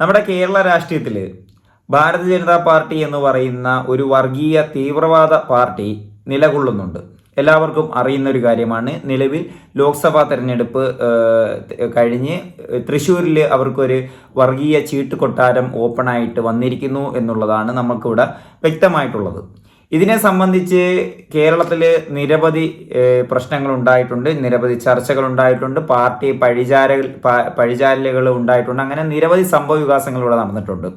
നമ്മുടെ കേരള രാഷ്ട്രീയത്തിൽ ഭാരതീയ ജനതാ പാർട്ടി എന്ന് പറയുന്ന ഒരു വർഗീയ തീവ്രവാദ പാർട്ടി നിലകൊള്ളുന്നുണ്ട്. എല്ലാവർക്കും അറിയുന്ന ഒരു കാര്യമാണ്. നിലവിൽ ലോക്സഭാ തെരഞ്ഞെടുപ്പ് കഴിഞ്ഞ് തൃശ്ശൂരിൽ അവർക്കൊരു വർഗീയ ചീട്ട് കൊട്ടാരം ഓപ്പണായിട്ട് വന്നിരിക്കുന്നു എന്നുള്ളതാണ് നമുക്കിവിടെ വ്യക്തമായിട്ടുള്ളത്. ഇതിനെ സംബന്ധിച്ച് കേരളത്തിൽ നിരവധി പ്രശ്നങ്ങൾ ഉണ്ടായിട്ടുണ്ട് നിരവധി ചർച്ചകൾ ഉണ്ടായിട്ടുണ്ട് പാർട്ടി പഴിചാര പഴിചാരലുകൾ ഉണ്ടായിട്ടുണ്ട്. അങ്ങനെ നിരവധി സംഭവ വികാസങ്ങൾ ഇവിടെ നടന്നിട്ടുണ്ട്.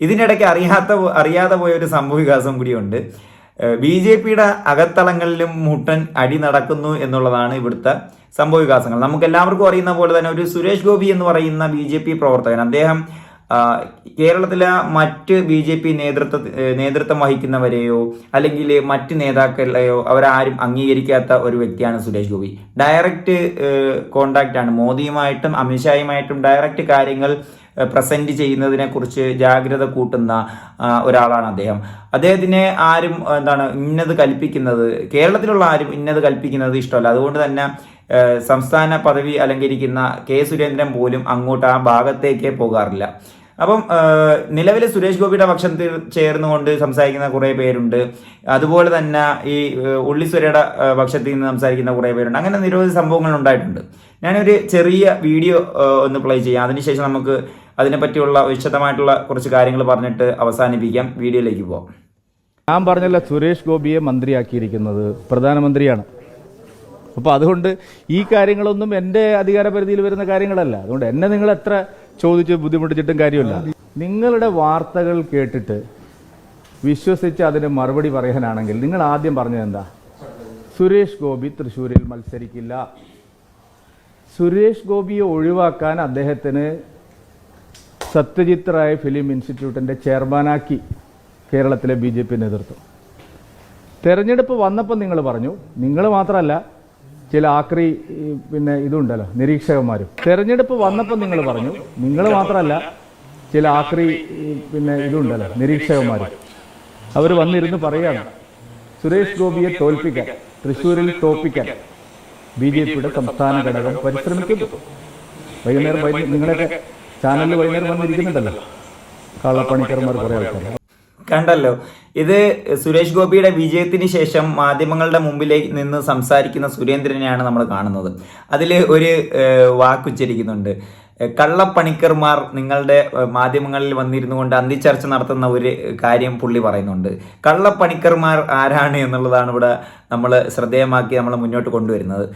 ഇതിനിടയ്ക്ക് അറിയാത്ത അറിയാതെ പോയ ഒരു സംഭവ വികാസം കൂടിയുണ്ട്. ബി ജെ പിയുടെ അകത്തളങ്ങളിലും മുട്ടൻ അടി നടക്കുന്നു എന്നുള്ളതാണ് ഇവിടുത്തെ സംഭവ വികാസങ്ങൾ. നമുക്ക് എല്ലാവർക്കും അറിയുന്ന പോലെ തന്നെ ഒരു സുരേഷ് ഗോപി എന്ന് പറയുന്ന ബി പ്രവർത്തകൻ അദ്ദേഹം കേരളത്തിലെ മറ്റ് ബി ജെ പി നേതൃത്വ നേതൃത്വം വഹിക്കുന്നവരെയോ അല്ലെങ്കിൽ മറ്റ് നേതാക്കളെയോ അവരാരും അംഗീകരിക്കാത്ത ഒരു വ്യക്തിയാണ് സുരേഷ് ഗോപി. ഡയറക്റ്റ് കോണ്ടാക്റ്റ് ആണ്. മോദിയുമായിട്ടും അമിത്ഷായുമായിട്ടും ഡയറക്റ്റ് കാര്യങ്ങൾ പ്രസന്റ് ചെയ്യുന്നതിനെ കുറിച്ച് ജാഗ്രത കൂട്ടുന്ന ഒരാളാണ് അദ്ദേഹം. അദ്ദേഹത്തിനെ ആരും എന്താണ് ഇന്നത് കൽപ്പിക്കുന്നത് കേരളത്തിലുള്ള ആരും ഇന്നത് കൽപ്പിക്കുന്നത് ഇഷ്ടമല്ല. അതുകൊണ്ട് തന്നെ സംസ്ഥാന പദവി അലങ്കരിക്കുന്ന കെ സുരേന്ദ്രൻ പോലും അങ്ങോട്ട് ആ ഭാഗത്തേക്കേ പോകാറില്ല. അപ്പം നിലവിൽ സുരേഷ് ഗോപിയുടെ പക്ഷം ചേർന്നുകൊണ്ട് സംസാരിക്കുന്ന കുറേ പേരുണ്ട്. അതുപോലെ തന്നെ ഈ ഉള്ളിസുരയുടെ പക്ഷത്തിൽ നിന്ന് സംസാരിക്കുന്ന കുറേ പേരുണ്ട്. അങ്ങനെ നിരവധി സംഭവങ്ങൾ ഉണ്ടായിട്ടുണ്ട്. ഞാനൊരു ചെറിയ വീഡിയോ ഒന്ന് പ്ലേ ചെയ്യാം. അതിനുശേഷം നമുക്ക് അതിനെപ്പറ്റിയുള്ള വിശദമായിട്ടുള്ള കുറച്ച് കാര്യങ്ങൾ പറഞ്ഞിട്ട് അവസാനിപ്പിക്കാം. വീഡിയോയിലേക്ക് പോകാം ഞാൻ പറഞ്ഞല്ല സുരേഷ് ഗോപിയെ മന്ത്രിയാക്കിയിരിക്കുന്നത് പ്രധാനമന്ത്രിയാണ്. അപ്പോൾ അതുകൊണ്ട് ഈ കാര്യങ്ങളൊന്നും എന്റെ അധികാരപരിധിയിൽ വരുന്ന കാര്യങ്ങളല്ല. അതുകൊണ്ട് എന്നെ നിങ്ങൾ എത്ര ചോദിച്ച് ബുദ്ധിമുട്ടിച്ചിട്ടും കാര്യമില്ല. നിങ്ങളുടെ വാർത്തകൾ കേട്ടിട്ട് വിശ്വസിച്ച് അതിന് മറുപടി പറയാനാണെങ്കിൽ നിങ്ങൾ ആദ്യം പറഞ്ഞത് എന്താ? സുരേഷ് ഗോപി തൃശ്ശൂരിൽ മത്സരിക്കില്ല. സുരേഷ് ഗോപിയെ ഒഴിവാക്കാൻ അദ്ദേഹത്തിന് സത്യജിത് റായ് ഫിലിം ഇൻസ്റ്റിറ്റ്യൂട്ടിന്റെ ചെയർമാനാക്കി കേരളത്തിലെ ബി നേതൃത്വം. തെരഞ്ഞെടുപ്പ് വന്നപ്പോൾ നിങ്ങൾ പറഞ്ഞു. നിങ്ങൾ മാത്രമല്ല ചില ആക്രി പിന്നെ ഇതുണ്ടല്ലോ നിരീക്ഷകന്മാരും. തെരഞ്ഞെടുപ്പ് വന്നപ്പോൾ നിങ്ങൾ പറഞ്ഞു. നിങ്ങൾ മാത്രമല്ല ചില ആക്രി പിന്നെ ഇതുണ്ടല്ലോ നിരീക്ഷകന്മാരും. അവർ വന്നിരുന്ന് പറയാണ് സുരേഷ് ഗോപിയെ തോൽപ്പിക്കാൻ തൃശ്ശൂരിൽ തോൽപ്പിക്കാൻ ബി ജെ പിയുടെ സംസ്ഥാന ഘടകം പരിശ്രമിക്കുന്നു. വൈകുന്നേരം നിങ്ങളൊക്കെ ചാനലിൽ വൈകുന്നേരം വന്നിരിക്കുന്നുണ്ടല്ലോ. കള്ളപ്പണിക്കർമാർ കുറേ ആൾക്കാർ കണ്ടല്ലോ. ഇത് സുരേഷ് ഗോപിയുടെ വിജയത്തിന് ശേഷം മാധ്യമങ്ങളുടെ മുമ്പിലേക്ക് നിന്ന് സംസാരിക്കുന്ന സുരേന്ദ്രനെയാണ് നമ്മൾ കാണുന്നത്. അതിൽ ഒരു വാക്കുച്ചരിക്കുന്നുണ്ട്. കള്ളപ്പണിക്കർമാർ നിങ്ങളുടെ മാധ്യമങ്ങളിൽ വന്നിരുന്നു കൊണ്ട് അന്തിച്ചർച്ച നടത്തുന്ന ഒരു കാര്യം പുള്ളി പറയുന്നുണ്ട്. കള്ളപ്പണിക്കർമാർ ആരാണ് എന്നുള്ളതാണ് ഇവിടെ നമ്മൾ ശ്രദ്ധേയമാക്കി നമ്മൾ മുന്നോട്ട് കൊണ്ടുവരുന്നത്.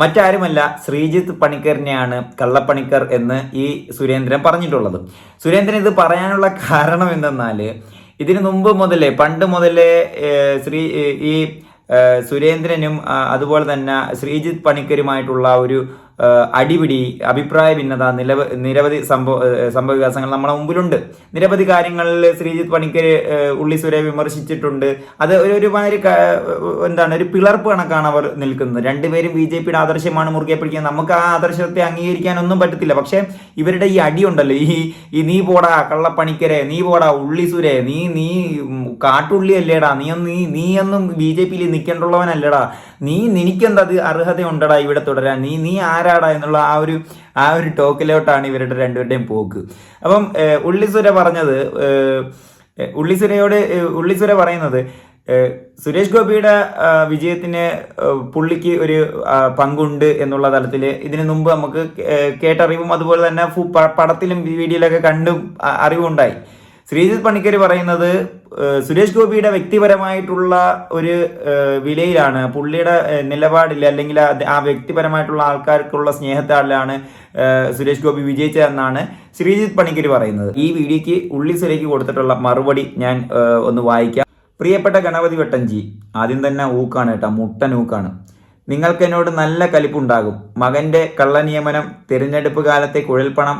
മറ്റാരുമല്ല ശ്രീജിത്ത് പണിക്കറിനെയാണ് കള്ളപ്പണിക്കർ എന്ന് ഈ സുരേന്ദ്രൻ പറഞ്ഞിട്ടുള്ളത്. സുരേന്ദ്രൻ ഇത് പറയാനുള്ള കാരണം എന്തെന്നാൽ ഇതിനു മുമ്പ് മുതലേ പണ്ട് മുതലേ ശ്രീ ഈ സുരേന്ദ്രനും അതുപോലെ തന്നെ ശ്രീജിത്ത് പണിക്കരുമായിട്ടുള്ള ഒരു അടിപിടി അഭിപ്രായ ഭിന്നത നിലവ നിരവധി സംഭവ ഏഹ്, സംഭവ വികാസങ്ങൾ നമ്മളെ മുമ്പിലുണ്ട്. നിരവധി കാര്യങ്ങളിൽ ശ്രീജിത്ത് പണിക്കർ ഉള്ളി ഉള്ളിസുരെ വിമർശിച്ചിട്ടുണ്ട്. അത് ഒരു ഒരുമാതിരി എന്താണ് ഒരു പിളർപ്പ് കണക്കാണ് അവർ നിൽക്കുന്നത്. രണ്ടുപേരും ബി ജെ പിയുടെ ആദർശമാണ് മുറുകെ പിടിക്കുന്നത്. നമുക്ക് ആ ആദർശത്തെ അംഗീകരിക്കാനൊന്നും പറ്റത്തില്ല. പക്ഷേ ഇവരുടെ ഈ അടിയുണ്ടല്ലോ ഈ ഈ നീ പോടാ കള്ളപ്പണിക്കരെ നീ പോടാ ഉള്ളി സുരേ നീ നീ കാട്ടുള്ളി അല്ലേടാ നീ ഒന്നും നീ നീയൊന്നും ബി ജെ പിയിൽ നിൽക്കേണ്ടുള്ളവനല്ലടാ. നീ നിനിക്കെന്താ അത് അർഹതയുണ്ടടാ ഇവിടെ തുടരാൻ. നീ നീ ആരാടാ എന്നുള്ള ആ ഒരു ആ ഒരു ടോക്കിലോട്ടാണ് ഇവരുടെ രണ്ടുപേരുടെയും പോക്ക്. അപ്പം ഉള്ളിസുര പറഞ്ഞത് ഉള്ളിസുരയോട് ഉള്ളിസുര പറയുന്നത് സുരേഷ് ഗോപിയുടെ വിജയത്തിന് പുള്ളിക്ക് ഒരു പങ്കുണ്ട് എന്നുള്ള തലത്തിൽ ഇതിനു മുമ്പ് നമുക്ക് കേട്ടറിവും അതുപോലെ തന്നെ പടത്തിലും വീഡിയോയിലൊക്കെ കണ്ടും അറിവുണ്ടായി. ശ്രീജിത്ത് പണിക്കർ പറയുന്നത് സുരേഷ് ഗോപിയുടെ വ്യക്തിപരമായിട്ടുള്ള ഒരു വിലയിലാണ് പുള്ളിയുടെ നിലപാടില്ല അല്ലെങ്കിൽ ആ വ്യക്തിപരമായിട്ടുള്ള ആൾക്കാർക്കുള്ള സ്നേഹത്താലാണ് സുരേഷ് ഗോപി വിജയിച്ചതെന്നാണ് ശ്രീജിത് പണിക്കർ പറയുന്നത്. ഈ വീഡിയോക്ക് ഉള്ളി സുരേഖ് കൊടുത്തിട്ടുള്ള മറുപടി ഞാൻ ഒന്ന് വായിക്കാം. പ്രിയപ്പെട്ട ഗണപതി വെട്ടഞ്ചി ആദ്യം തന്നെ ഊക്കാണ് കേട്ടോ മുട്ടൻ ഊക്കാണ്. നിങ്ങൾക്ക് എന്നോട് നല്ല കലിപ്പുണ്ടാകും. മകന്റെ കള്ളനിയമനം തിരഞ്ഞെടുപ്പ് കാലത്തെ കുഴൽപ്പണം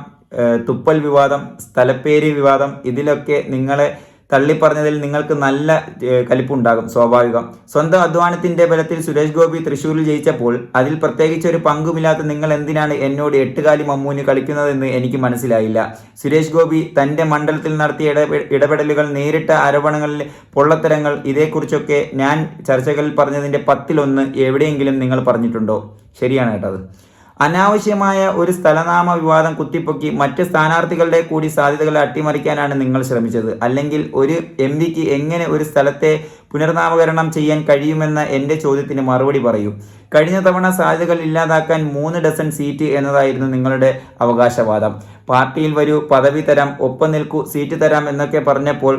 തുപ്പൽ വിവാദം സ്ഥലപ്പേര് വിവാദം ഇതിലൊക്കെ നിങ്ങളെ തള്ളിപ്പറഞ്ഞതിൽ നിങ്ങൾക്ക് നല്ല കലിപ്പുണ്ടാകും സ്വാഭാവികം. സ്വന്തം അധ്വാനത്തിന്റെ ബലത്തിൽ സുരേഷ് ഗോപി തൃശ്ശൂരിൽ ജയിച്ചപ്പോൾ അതിൽ പ്രത്യേകിച്ച് ഒരു പങ്കുമില്ലാത്ത നിങ്ങൾ എന്തിനാണ് എന്നോട് എട്ടുകാലി മമ്മൂന് കളിക്കുന്നതെന്ന് എനിക്ക് മനസ്സിലായില്ല. സുരേഷ് ഗോപി തന്റെ മണ്ഡലത്തിൽ നടത്തിയ ഇടപെ- ഇടപെടലുകൾ നേരിട്ട ആരോപണങ്ങളിൽ പൊള്ളത്തരങ്ങൾ ഇതേക്കുറിച്ചൊക്കെ ഞാൻ ചർച്ചകളിൽ പറഞ്ഞതിന്റെ പത്തിലൊന്ന് എവിടെയെങ്കിലും നിങ്ങൾ പറഞ്ഞിട്ടുണ്ടോ? ശരിയാണ് കേട്ടത് അനാവശ്യമായ ഒരു സ്ഥലനാമ വിവാദം കുത്തിപ്പൊക്കി മറ്റ് സ്ഥാനാർത്ഥികളുടെ കൂടി സാധ്യതകളെ അട്ടിമറിക്കാനാണ് നിങ്ങൾ ശ്രമിച്ചത്. അല്ലെങ്കിൽ ഒരു എം എങ്ങനെ ഒരു സ്ഥലത്തെ പുനർനാമകരണം ചെയ്യാൻ കഴിയുമെന്ന എന്റെ ചോദ്യത്തിന് മറുപടി പറയൂ. കഴിഞ്ഞ തവണ സാധ്യതകൾ ഇല്ലാതാക്കാൻ മൂന്ന് ഡസൻ സീറ്റ് എന്നതായിരുന്നു നിങ്ങളുടെ അവകാശവാദം. പാർട്ടിയിൽ വരൂ പദവി തരാം ഒപ്പം നിൽക്കൂ സീറ്റ് തരാം എന്നൊക്കെ പറഞ്ഞപ്പോൾ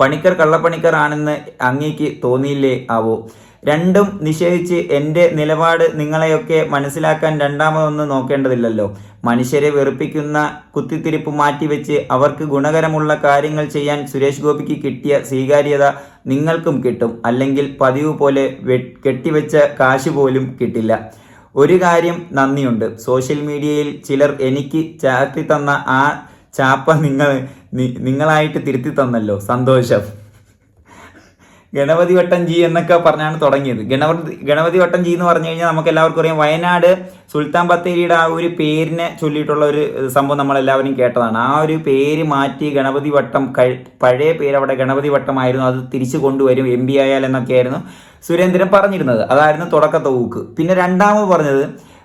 പണിക്കർ കള്ളപ്പണിക്കർ ആണെന്ന് അങ്ങേക്ക് തോന്നിയില്ലേ ആവോ? രണ്ടും നിഷേധിച്ച് എന്റെ നിലപാട് നിങ്ങളെയൊക്കെ മനസ്സിലാക്കാൻ രണ്ടാമതൊന്ന് നോക്കേണ്ടതില്ലല്ലോ. മനുഷ്യരെ വെറുപ്പിക്കുന്ന കുത്തിത്തിരിപ്പ് മാറ്റിവെച്ച് അവർക്ക് ഗുണകരമുള്ള കാര്യങ്ങൾ ചെയ്യാൻ സുരേഷ് ഗോപിക്ക് കിട്ടിയ സ്വീകാര്യത നിങ്ങൾക്കും കിട്ടും. അല്ലെങ്കിൽ പതിവ് പോലെ കെട്ടിവെച്ച കാശ് പോലും കിട്ടില്ല. ഒരു കാര്യം നന്ദിയുണ്ട്. സോഷ്യൽ മീഡിയയിൽ ചിലർ എനിക്ക് ചാർത്തി തന്ന ആ ചാപ്പ നിങ്ങൾ നിങ്ങളായിട്ട് തിരുത്തി തന്നല്ലോ. സന്തോഷം. ഗണപതി വട്ടം ജി എന്നൊക്കെ പറഞ്ഞാണ് തുടങ്ങിയത്. ഗണപതി ഗണപതി വട്ടം ജി എന്ന് പറഞ്ഞു കഴിഞ്ഞാൽ നമുക്ക് എല്ലാവർക്കും അറിയാം വയനാട് സുൽത്താൻ ബത്തേരിയുടെ ആ ഒരു പേരിനെ ചൊല്ലിയിട്ടുള്ള ഒരു സംഭവം നമ്മൾ എല്ലാവരും കേട്ടതാണ്. ആ ഒരു പേര് മാറ്റി ഗണപതി വട്ടം പഴയ പേര് അവിടെ ഗണപതി വട്ടമായിരുന്നു. അത് തിരിച്ചു കൊണ്ടുവരും എം പി ആയാൽ എന്നൊക്കെയായിരുന്നു സുരേന്ദ്രൻ പറഞ്ഞിരുന്നത്. അതായിരുന്നു തുടക്കത്തെ ഊക്ക് പിന്നെ രണ്ടാമത് പറഞ്ഞത്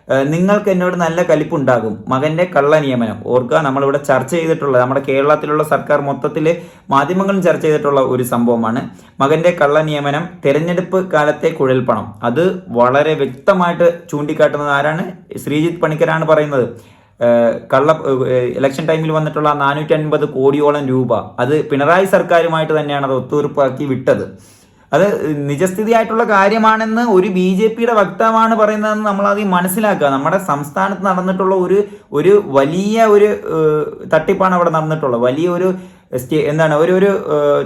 നിങ്ങൾക്ക് എന്നോട് നല്ല കലിപ്പുണ്ടാകും. മകന്റെ കള്ള നിയമനം. ഓർക്കുക നമ്മളിവിടെ ചർച്ച ചെയ്തിട്ടുള്ള നമ്മുടെ കേരളത്തിലുള്ള സർക്കാർ മൊത്തത്തിൽ മാധ്യമങ്ങളും ചർച്ച ചെയ്തിട്ടുള്ള ഒരു സംഭവമാണ്. മകന്റെ കള്ള നിയമനം തെരഞ്ഞെടുപ്പ് കാലത്തെ കുഴൽപ്പണം അത് വളരെ വ്യക്തമായിട്ട് ചൂണ്ടിക്കാട്ടുന്നത് ആരാണ്? ശ്രീജിത്ത് പണിക്കരാണ് പറയുന്നത്. കള്ള ഇലക്ഷൻ ടൈമിൽ വന്നിട്ടുള്ള നാനൂറ്റി അൻപത് കോടിയോളം രൂപ. അത് പിണറായി സർക്കാരുമായിട്ട് തന്നെയാണ് അത് ഒത്തുതീർപ്പാക്കി വിട്ടത്. അത് നിജസ്ഥിതിയായിട്ടുള്ള കാര്യമാണെന്ന് ഒരു ബി ജെ പിയുടെ വക്താവാണ് പറയുന്നതെന്ന് നമ്മൾ അത് മനസ്സിലാക്കുക. നമ്മുടെ സംസ്ഥാനത്ത് നടന്നിട്ടുള്ള ഒരു ഒരു വലിയ ഒരു തട്ടിപ്പാണ് അവിടെ നടന്നിട്ടുള്ളത്. വലിയ ഒരു എന്താണ് ഒരു ഒരു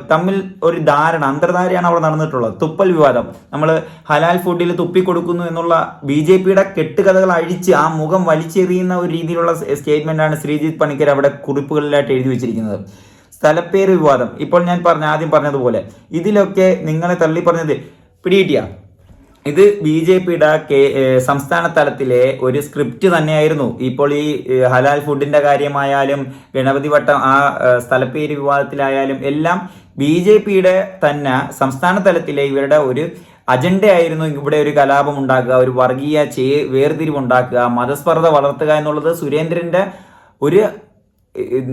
തമ്മിൽ ഒരു ധാരണ അന്തർധാരയാണ് അവിടെ നടന്നിട്ടുള്ളത്. തുപ്പൽ വിവാദം. നമ്മൾ ഹലാൽ ഫുഡിൽ തുപ്പി കൊടുക്കുന്നു എന്നുള്ള ബി ജെ പിയുടെ കെട്ടുകഥകൾ അഴിച്ച് ആ മുഖം വലിച്ചെറിയുന്ന ഒരു രീതിയിലുള്ള സ്റ്റേറ്റ്മെന്റ് ആണ് ശ്രീജിത്ത് പണിക്കർ അവിടെ കുറിപ്പുകളിലായിട്ട് എഴുതി വെച്ചിരിക്കുന്നത്. സ്ഥലപ്പേര് വിവാദം. ഇപ്പോൾ ഞാൻ പറഞ്ഞ ആദ്യം പറഞ്ഞതുപോലെ ഇതിലൊക്കെ നിങ്ങളെ തള്ളി പറഞ്ഞത് പിടികിട്ടിയ. ഇത് ബി ജെ പിയുടെ കേ സംസ്ഥാന തലത്തിലെ ഒരു സ്ക്രിപ്റ്റ് തന്നെയായിരുന്നു. ഇപ്പോൾ ഈ ഹലാൽ ഫുഡിന്റെ കാര്യമായാലും ഗണപതി വട്ടം ആ സ്ഥലപ്പേര് വിവാദത്തിലായാലും എല്ലാം ബി ജെ പിയുടെ തന്നെ സംസ്ഥാന തലത്തിലെ ഇവരുടെ ഒരു അജണ്ടയായിരുന്നു ഇവിടെ ഒരു കലാപം ഉണ്ടാക്കുക ഒരു വർഗീയ ചേ വേർതിരിവുണ്ടാക്കുക മതസ്പർദ്ധ വളർത്തുക എന്നുള്ളത് സുരേന്ദ്രന്റെ ഒരു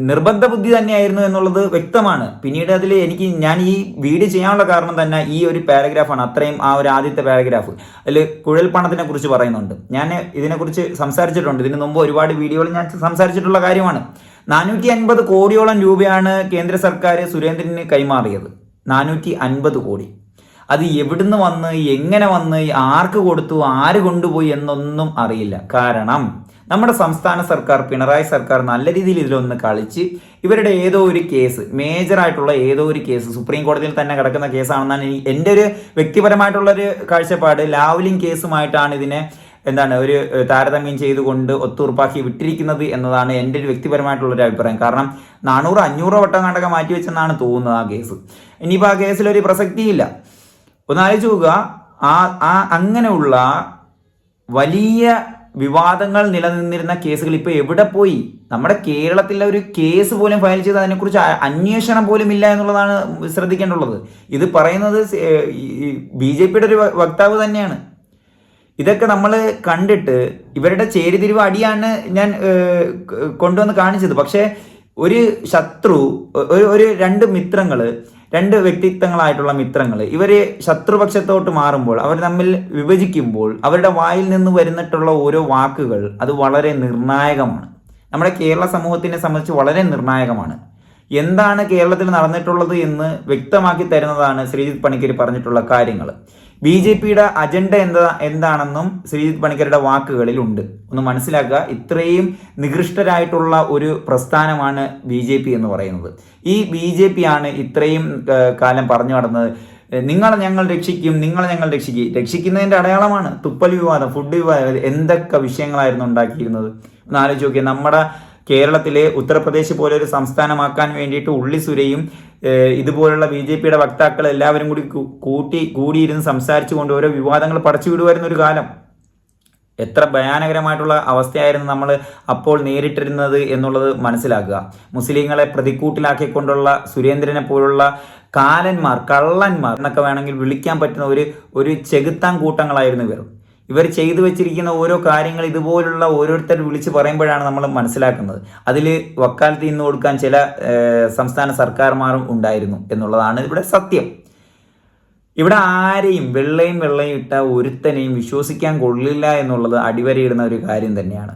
നിർബന്ധ ബുദ്ധി തന്നെയായിരുന്നു എന്നുള്ളത് വ്യക്തമാണ്. പിന്നീട് അതിൽ എനിക്ക് ഞാൻ ഈ വീഡിയോ ചെയ്യാനുള്ള കാരണം തന്നെ ഈ ഒരു പാരഗ്രാഫാണ് അത്രയും ആ ഒരു ആദ്യത്തെ പാരഗ്രാഫ് അതിൽ കുഴൽപ്പണത്തിനെ കുറിച്ച് പറയുന്നുണ്ട്. ഞാൻ ഇതിനെക്കുറിച്ച് സംസാരിച്ചിട്ടുണ്ട്. ഇതിന് മുമ്പ് ഒരുപാട് വീഡിയോകൾ ഞാൻ സംസാരിച്ചിട്ടുള്ള കാര്യമാണ്. നാനൂറ്റി അൻപത് കോടിയോളം രൂപയാണ് കേന്ദ്ര സർക്കാർ സുരേന്ദ്രന് കൈമാറിയത്. നാനൂറ്റി അൻപത് കോടി. അത് എവിടുന്ന് വന്ന് എങ്ങനെ വന്ന് ആർക്ക് കൊടുത്തു ആര് കൊണ്ടുപോയി എന്നൊന്നും അറിയില്ല. കാരണം നമ്മുടെ സംസ്ഥാന സർക്കാർ പിണറായി സർക്കാർ നല്ല രീതിയിൽ ഇതിലൊന്ന് കളിച്ച് ഇവരുടെ ഏതോ ഒരു കേസ് മേജറായിട്ടുള്ള ഏതോ ഒരു കേസ് സുപ്രീം കോടതിയിൽ തന്നെ കിടക്കുന്ന കേസാണെന്നാണ് എന്റെ ഒരു വ്യക്തിപരമായിട്ടുള്ള ഒരു കാഴ്ചപ്പാട്. ലാവ്ലിംഗ് കേസുമായിട്ടാണ് ഇതിനെ എന്താണ് ഒരു താരതമ്യം ചെയ്തുകൊണ്ട് ഒത്തുറപ്പാക്കി വിട്ടിരിക്കുന്നത് എന്നതാണ് എന്റെ ഒരു വ്യക്തിപരമായിട്ടുള്ള ഒരു അഭിപ്രായം. കാരണം നാനൂറ് അഞ്ഞൂറ് വട്ടം കണ്ടൊക്കെ മാറ്റി വെച്ചെന്നാണ് തോന്നുന്നത് ആ കേസ്. ഇനിയിപ്പോൾ ആ കേസിൽ ഒരു പ്രസക്തിയില്ല. ഒന്ന് ആലോചിച്ച് നോക്കുക. ആ ആ അങ്ങനെയുള്ള വലിയ വിവാദങ്ങൾ നിലനിന്നിരുന്ന കേസുകൾ ഇപ്പോൾ എവിടെ പോയി? നമ്മുടെ കേരളത്തിലെ ഒരു കേസ് പോലും ഫയൽ ചെയ്ത് അതിനെക്കുറിച്ച് അന്വേഷണം പോലും ഇല്ല എന്നുള്ളതാണ് ശ്രദ്ധിക്കേണ്ടുള്ളത്. ഇത് പറയുന്നത് ബി ജെ പിയുടെ ഒരു വക്താവ് തന്നെയാണ്. ഇതൊക്കെ നമ്മൾ കണ്ടിട്ട് ഇവരുടെ ചേരിതിരിവ് അടിയാണ് ഞാൻ കൊണ്ടുവന്ന് കാണിച്ചത്. പക്ഷേ ഒരു ശത്രു ഒരു രണ്ട് മിത്രങ്ങൾ രണ്ട് വ്യക്തിത്വങ്ങളായിട്ടുള്ള മിത്രങ്ങൾ ഇവരെ ശത്രുപക്ഷത്തോട്ട് മാറുമ്പോൾ അവർ തമ്മിൽ വിഭജിക്കുമ്പോൾ അവരുടെ വായിൽ നിന്ന് വരുന്നിട്ടുള്ള ഓരോ വാക്കുകൾ അത് വളരെ നിർണായകമാണ്. നമ്മുടെ കേരള സമൂഹത്തിനെ സംബന്ധിച്ച് വളരെ നിർണായകമാണ്. എന്താണ് കേരളത്തിൽ നടന്നിട്ടുള്ളത് എന്ന് വ്യക്തമാക്കി തരുന്നതാണ് ശ്രീജിത് പണിക്കർ പറഞ്ഞിട്ടുള്ള കാര്യങ്ങൾ ബി ജെ പിയുടെ അജണ്ട എന്താ എന്താണെന്നും ശ്രീജിത് പണിക്കരുടെ വാക്കുകളിൽ ഉണ്ട് ഒന്ന് മനസ്സിലാക്കുക ഇത്രയും നികൃഷ്ടരായിട്ടുള്ള ഒരു പ്രസ്ഥാനമാണ് ബി ജെ പി എന്ന് പറയുന്നത്. ഈ ബി ജെ പി ആണ് ഇത്രയും കാലം പറഞ്ഞു നടന്നത്. നിങ്ങളെ ഞങ്ങൾ രക്ഷിക്കും നിങ്ങളെ ഞങ്ങൾ രക്ഷിക്കും. രക്ഷിക്കുന്നതിന്റെ അടയാളമാണ് തുപ്പൽ വിവാദം ഫുഡ് വിവാദം എന്തൊക്കെ വിഷയങ്ങളായിരുന്നു ഉണ്ടാക്കിയിരുന്നത്? ഒന്ന് ആലോചിച്ച് നോക്കിയാൽ നമ്മുടെ കേരളത്തിലെ ഉത്തർപ്രദേശ് പോലെ ഒരു സംസ്ഥാനമാക്കാൻ വേണ്ടിയിട്ട് ഉള്ളി സുരയും ഇതുപോലുള്ള ബി ജെ പിയുടെ വക്താക്കൾ എല്ലാവരും കൂടി കൂട്ടി കൂടിയിരുന്ന് സംസാരിച്ചുകൊണ്ട് ഓരോ വിവാദങ്ങൾ പടച്ചു വിടുമായിരുന്ന ഒരു കാലം. എത്ര ഭയാനകരമായിട്ടുള്ള അവസ്ഥയായിരുന്നു നമ്മൾ അപ്പോൾ നേരിട്ടിരുന്നത് എന്നുള്ളത് മനസ്സിലാക്കുക. മുസ്ലിങ്ങളെ പ്രതിക്കൂട്ടിലാക്കിക്കൊണ്ടുള്ള സുരേന്ദ്രനെ പോലുള്ള കാലന്മാർ കള്ളന്മാർ എന്നൊക്കെ വേണമെങ്കിൽ വിളിക്കാൻ പറ്റുന്ന ഒരു ഒരു ചെകുത്താൻ കൂട്ടങ്ങളായിരുന്നു ഇവർ. ഇവർ ചെയ്തു വെച്ചിരിക്കുന്ന ഓരോ കാര്യങ്ങൾ ഇതുപോലുള്ള ഓരോരുത്തർ വിളിച്ച് പറയുമ്പോഴാണ് നമ്മൾ മനസ്സിലാക്കുന്നത്. അതിൽ വക്കാലത്ത് ഇന്ന് കൊടുക്കാൻ ചില സംസ്ഥാന സർക്കാർമാരും ഉണ്ടായിരുന്നു എന്നുള്ളതാണ് ഇവിടെ സത്യം. ഇവിടെ ആരെയും വെള്ളയും വെള്ളയും ഇട്ട ഒരുത്തനെയും വിശ്വസിക്കാൻ കൊള്ളില്ല എന്നുള്ളത് അടിവരയിടുന്ന ഒരു കാര്യം തന്നെയാണ്.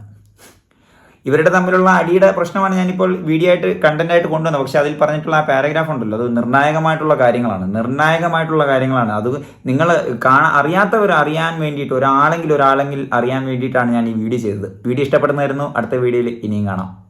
ഇവരുടെ തമ്മിലുള്ള അടിയുടെ പ്രശ്നമാണ് ഞാനിപ്പോൾ വീഡിയോ ആയിട്ട് കണ്ടന്റ് ആയിട്ട് കൊണ്ടുവന്നത്. പക്ഷെ അതിൽ പറഞ്ഞിട്ടുള്ള ആ പാരഗ്രാഫ് ഉണ്ടല്ലോ. അത് നിർണായകമായിട്ടുള്ള കാര്യങ്ങളാണ്. നിർണായകമായിട്ടുള്ള കാര്യങ്ങളാണ്. അത് നിങ്ങൾ കാണാൻ അറിയാത്തവർ അറിയാൻ വേണ്ടിയിട്ട് ഒരാളെങ്കിൽ ഒരാളെങ്കിൽ അറിയാൻ വേണ്ടിയിട്ടാണ് ഞാൻ ഈ വീഡിയോ ചെയ്തത്. വീഡിയോ ഇഷ്ടപ്പെടുന്നതായിരുന്നു. അടുത്ത വീഡിയോയിൽ ഇനിയും കാണാം.